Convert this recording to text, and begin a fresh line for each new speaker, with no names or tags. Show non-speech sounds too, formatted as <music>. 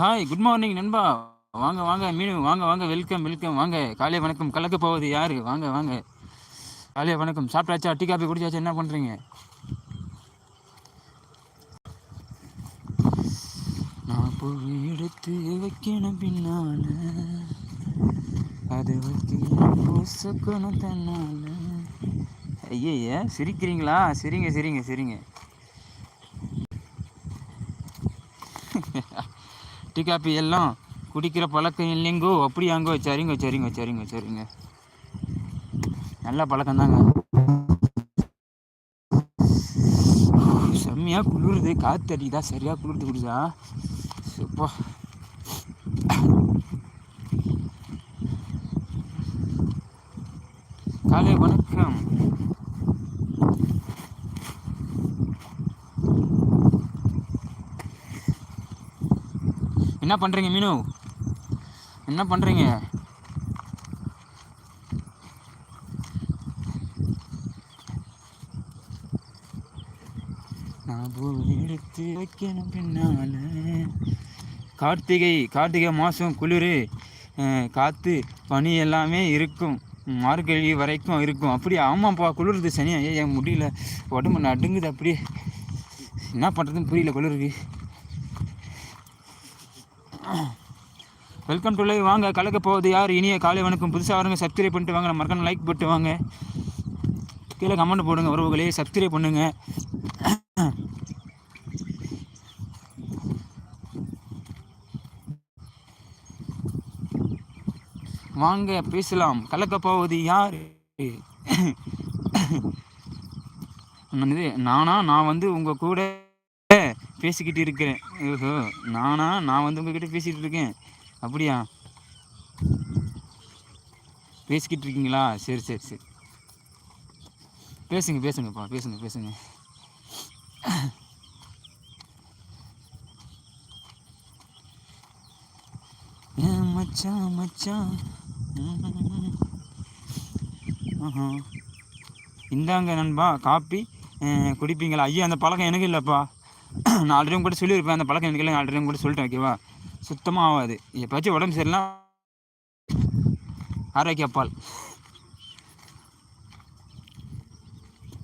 Hi good morning நண்பா. வாங்க வாங்க மீனு வாங்க வாங்க வெல்கம் வெல்கம் வாங்க காலை வணக்கம். கலக்க போவது யாரு? வாங்க வாங்க. காலை வணக்கம். சாப்பிட்டாச்சா? டீ காஃபி குடிச்சாச்சா? என்ன பண்ணுறீங்க நான் போய் எடுத்து வைக்கணும் பின்னால. அது வைக்கணும் தன்னால. ஐயே சிரிக்கிறீங்களா? சரிங்க சரிங்க சரிங்க. டீ காப்பி எல்லாம் குடிக்கிற பழக்கம் இல்லைங்கோ. அப்படியாங்கோ. சரிங்க சரிங்க சரிங்க சரிங்க. நல்ல பழக்கம் தாங்க செம்மையாக குளிருது. காற்று அடிக்குதா? சரியாக குளிர்ந்து குடிதா சூப்பா. காலை வணக்கம். என்ன பண்ணுறீங்க மீனு? என்ன பண்ணுறீங்க நான் எடுத்து வைக்கணும் பின்னால. கார்த்திகை கார்த்திகை மாதம் குளிர். காற்று பனி எல்லாமே இருக்கும். மார்கழி வரைக்கும் இருக்கும். அப்படியே ஆமாப்பா குளிருது சனியா ஏன் முடியல. உடம்பு நடுங்குது அப்படியே. என்ன பண்ணுறதுன்னு புரியல குளிருக்கு. வெல்கம் டு லைவ் வாங்க கலக்க போகுது யார்? இனிய காலை வணக்கம். புதுசாக வரங்க சப்ஸ்கிரைப் பண்ணிட்டு வாங்க. மறக்காம லைக் போட்டு வாங்க. கீழே கமெண்ட் போடுங்க உறவுகளே. சப்ஸ்கிரைப் பண்ணுங்க. வாங்க பேசலாம். கலக்க போவது யார்? இது நானா? நான் வந்து உங்கள் கூட பேசிக்கிட்டு இருக்கிறேன் ஓஹோ நானா? நான் வந்து உங்ககிட்ட பேசிகிட்டு இருக்கேன். அப்படியா? பேசிக்கிட்டு இருக்கீங்களா? சரி சரி சரி. பேசுங்க பேசுங்கப்பா பேசுங்க பேசுங்க. மச்சான் மச்சான் இந்தாங்க நண்பா காப்பி. குடிப்பீங்களா? ஐயா அந்த பழக்கம் எனக்கு இல்லைப்பா. <clears throat> நான் ஆல்ரெடி கூட சொல்லியிருப்பேன் அந்த பழக்கம் எனக்கு இல்லை ஆல்ரெடி கூட சொல்லிட்டேன் ஓகேவா சுத்தமாக ஆகாது. எப்போச்சும் உடம்பு சரியில்லாம் ஆரோக்கிய பால்